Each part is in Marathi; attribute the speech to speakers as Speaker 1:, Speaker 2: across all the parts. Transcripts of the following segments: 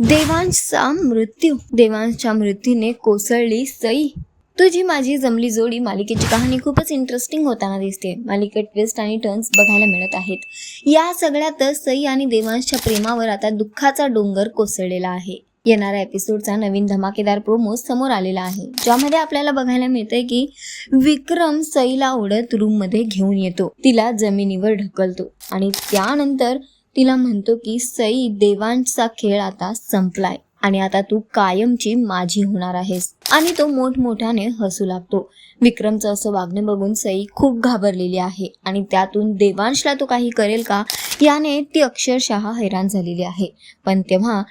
Speaker 1: देवांशचा मृत्यू. देवांशच्या मृत्यूने कोसळली सई. तुझी माझी जमली जोडी मालिकेची कहाणी खूपच इंटरेस्टिंग होताना दिसते. मालिकेत ट्विस्ट आणि टर्न्स बघायला मिळत आहेत. या सगळ्यातच सई आणि देवांशच्या प्रेमावर आता दुःखाचा डोंगर कोसळलेला आहे. येणाऱ्या एपिसोडचा नवीन धमाकेदार प्रोमो समोर आलेला आहे. ज्यामध्ये आपल्याला बघायला मिळतंय की विक्रम सईला ओढत रूममध्ये घेऊन येतो. तिला जमिनीवर ढकलतो. आणि त्यानंतर तिला म्हणतो की सई देवांशचा खेळ आता संपलाय आणि आता तू कायमची माझी होणार आहेस. आणि तो मोठमोठ्याने हसू लागतो. विक्रमचं असं वागणं बघून सई खूप घाबरलेली आहे आणि त्यातून देवांशला तो काही करेल का याने ती अक्षरशः हैराण झालेली आहे. पण तेव्हा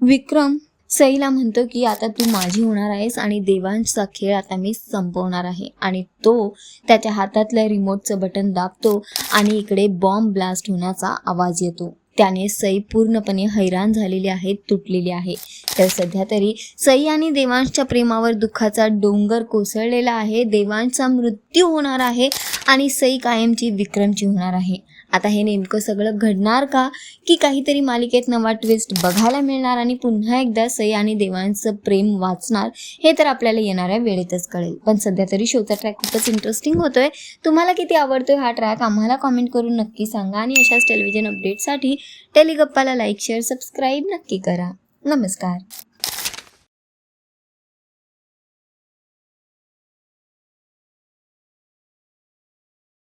Speaker 1: विक्रम सईला म्हणतो की आता तू माझी होणार आहेस आणि देवांशचा खेळ आता मी संपवणार आहे. आणि तो त्याच्या हातातल्या रिमोटचं बटन दाबतो आणि इकडे बॉम्ब ब्लास्ट होण्याचा आवाज येतो. त्याने सई पूर्णपणे हैराण झालेली आहे तुटलेली आहे. तर सध्या तरी सई आणि देवांशच्या प्रेमावर दुःखाचा डोंगर कोसळलेला आहे देवांशचा मृत्यू होणार आहे आणि सई कायमची विक्रमची होणार आहे. आता हे नेमकं सगळं घडणार का? की काहीतरी मालिकेत नवा ट्विस्ट बघायला मिळणार आणि पुन्हा एकदा सई आणि देवांचं प्रेम वाचणार हे तर आपल्याला येणाऱ्या वेळेतच कळेल. पण सध्या तरी शोचा ट्रॅक खूपच इंटरेस्टिंग होतोय. तुम्हाला किती आवडतोय हा ट्रॅक आम्हाला कॉमेंट करून नक्की सांगा आणि अशाच टेलिव्हिजन अपडेटसाठी टेलिगप्पाला लाईक शेअर सबस्क्राईब नक्की करा. नमस्कार.